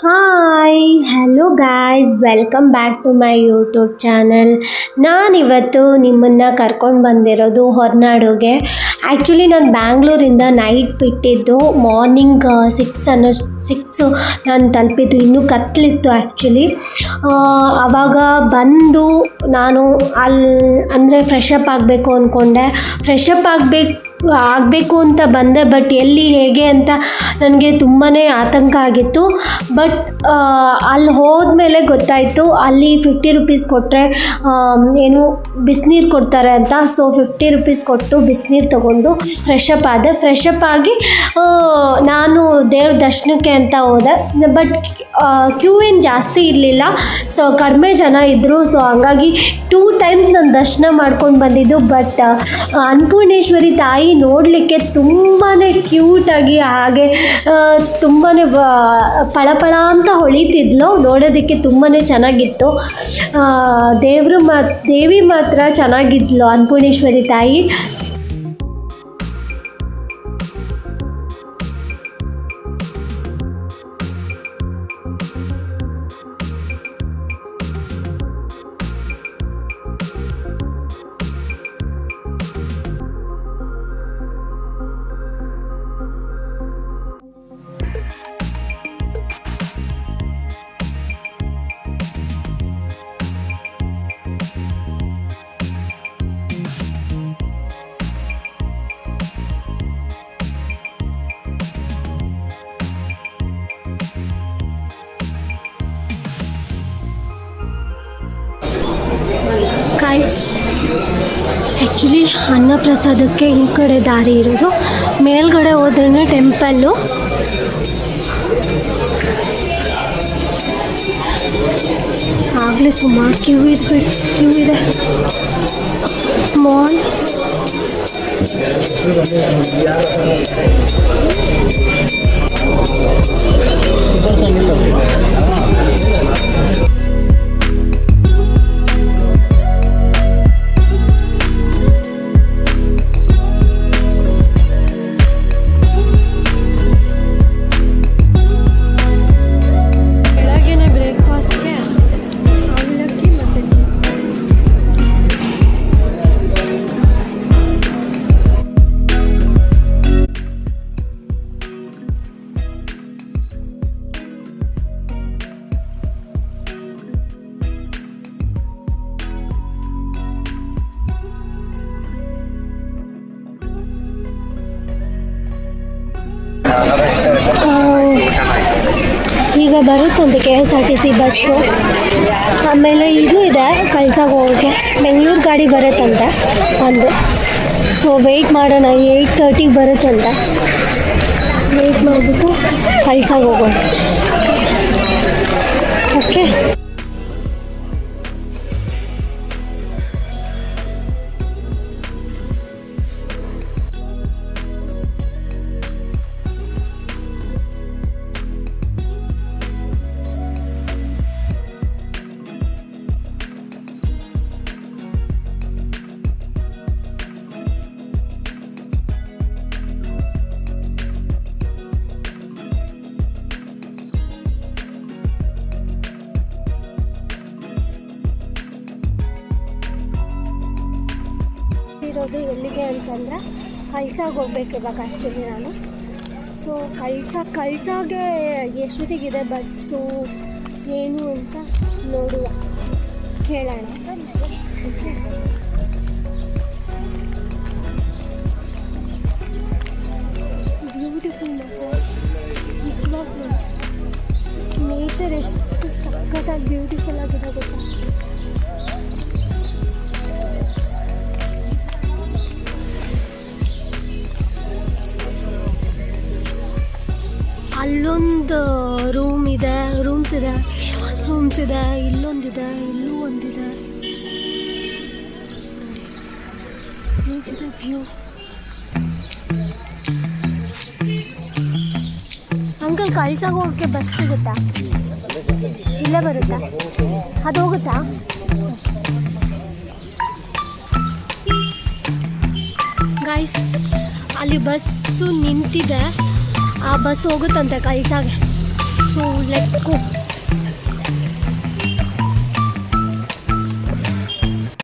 Hi hello guys welcome back to my YouTube channel ನಾನಿವತ್ತು ನಿಮ್ಮನ್ನು ಕರ್ಕೊಂಡು ಬಂದಿರೋದು ಹೊರನಾಡುಗೆ. ಆ್ಯಕ್ಚುಲಿ ನಾನು ಬ್ಯಾಂಗ್ಳೂರಿಂದ ನೈಟ್ ಬಿಟ್ಟಿದ್ದು ಮಾರ್ನಿಂಗ್ ಸಿಕ್ಸ್ ಅನ್ನೋ ಸಿಕ್ಸು ನಾನು ತಲುಪಿದ್ದು, ಇನ್ನೂ ಕತ್ತಲಿತ್ತು ಆ್ಯಕ್ಚುಲಿ ಆವಾಗ ಬಂದು ನಾನು ಅಲ್ಲಿ ಅಂದರೆ ಫ್ರೆಶ್ ಅಪ್ ಆಗಬೇಕು ಅಂದ್ಕೊಂಡೆ ಫ್ರೆಶ್ ಅಪ್ ಆಗಬೇಕು ಆಗಬೇಕು ಅಂತ ಬಂದೆ ಬಟ್ ಎಲ್ಲಿ ಹೇಗೆ ಅಂತ ನನಗೆ ತುಂಬಾ ಆತಂಕ ಆಗಿತ್ತು. ಬಟ್ ಅಲ್ಲಿ ಹೋದ್ಮೇಲೆ ಗೊತ್ತಾಯಿತು, ಅಲ್ಲಿ ಫಿಫ್ಟಿ ರುಪೀಸ್ ಕೊಟ್ಟರೆ ಏನು ಬಿಸಿನೀರು ಕೊಡ್ತಾರೆ ಅಂತ. ಸೊ ಫಿಫ್ಟಿ ರುಪೀಸ್ ಕೊಟ್ಟು ಬಿಸಿನೀರು ತೊಗೊಂಡು ಫ್ರೆಶ್ ಅಪ್ ಆದೆ. ಫ್ರೆಶ್ ಅಪ್ ಆಗಿ ನಾನು ದೇವ್ರ ದರ್ಶನಕ್ಕೆ ಅಂತ ಹೋದೆ. ಬಟ್ ಕ್ಯೂ ಏನು ಜಾಸ್ತಿ ಇರಲಿಲ್ಲ. ಸೊ ಕಡಿಮೆ ಜನ ಇದ್ದರು ಸೊ ಹಂಗಾಗಿ ಟೂ ಟೈಮ್ಸ್ ನಾನು ದರ್ಶನ ಮಾಡ್ಕೊಂಡು ಬಂದಿದ್ದು. ಬಟ್ ಅನ್ನಪೂರ್ಣೇಶ್ವರಿ ತಾಯಿ ನೋಡಲಿಕ್ಕೆ ತುಂಬಾ ಕ್ಯೂಟಾಗಿ ಹಾಗೆ ತುಂಬಾ ಪಳಪಳ ಅಂತ ಹೊಳಿತಿದ್ಲು. ನೋಡೋದಕ್ಕೆ ತುಂಬಾ ಚೆನ್ನಾಗಿತ್ತು. ದೇವರು ಮಾ, ದೇವಿ ಮಾತ್ರ ಚೆನ್ನಾಗಿದ್ಲು ಅನ್ನಪೂರ್ಣೇಶ್ವರಿ ತಾಯಿ. ಕಾಯ್ಸ್ ಆ್ಯಕ್ಚುಲಿ ಅನ್ನಪ್ರಸಾದಕ್ಕೆ ಈ ಕಡೆ ದಾರಿ ಇರೋದು. ಮೇಲ್ಗಡೆ ಹೋದ್ರೇ ಟೆಂಪಲ್ಲು ಆಗಲೇ ಸುಮಾರು ಕ್ಯೂ ಇದೆ ಕ್ಯೂ ಇದೆ. ಮಾಲ್ ಈಗ ಬರುತ್ತಂತೆ K S R T C bus ಆಮೇಲೆ ಇದು ಇದೆ ಕಳ್ಸಾಗ ಹೋಗೋಕ್ಕೆ ಬೆಂಗಳೂರು ಗಾಡಿ ಬರುತ್ತಂತೆ ಒಂದು ಸೊ ವೆಯ್ಟ್ ಮಾಡೋಣ. ಏಯ್ಟ್ ತರ್ಟಿಗೆ ಬರುತ್ತಂತೆ ವೆಯ್ಟ್ ಮಾಡಿಬಿಟ್ಟು ಕಳ್ಸಾಗ ಹೋಗೋಣ. ಇರೋದು ಎಲ್ಲಿಗೆ ಅಂತಂದರೆ ಕಲ್ಸಾಗ ಹೋಗ್ಬೇಕು ಇವಾಗ ಆ್ಯಕ್ಚುಲಿ ನಾನು. ಸೊ ಕಳ್ಸ ಕಳ್ಸಾಗೆ ಎಷ್ಟೊತ್ತಿಗಿದೆ ಬಸ್ಸು, ಏನು ಅಂತ ನೋಡುವ. ಕೇಳೋಣ. ಅಲ್ಲೊಂದು ರೂಮ್ ಇದೆ ರೂಮ್ಸ್ ಇದೆ. ರೂಮ್ಸ್ ಇದೆ, ಇಲ್ಲೊಂದಿದೆ, ಇಲ್ಲೂ ಒಂದಿದೆ. ವ್ಯೂ ಅಂಕಲ್ ಕಳ್ಸಾಗ ಹೋಗೋಕ್ಕೆ ಬಸ್ ಸಿಗುತ್ತಾ? ಇಲ್ಲೇ ಬರುತ್ತಾ? ಅದು ಹೋಗುತ್ತಾ? ಗಾಯ್ಸ್ ಅಲ್ಲಿ ಬಸ್ಸು ನಿಂತಿದೆ. ಆ ಬಸ್ ಹೋಗುತ್ತಂತೆ ಕಳ್ಸಾಗೆ ಸೊ ಲೆಟ್ಸ್ ಗೋ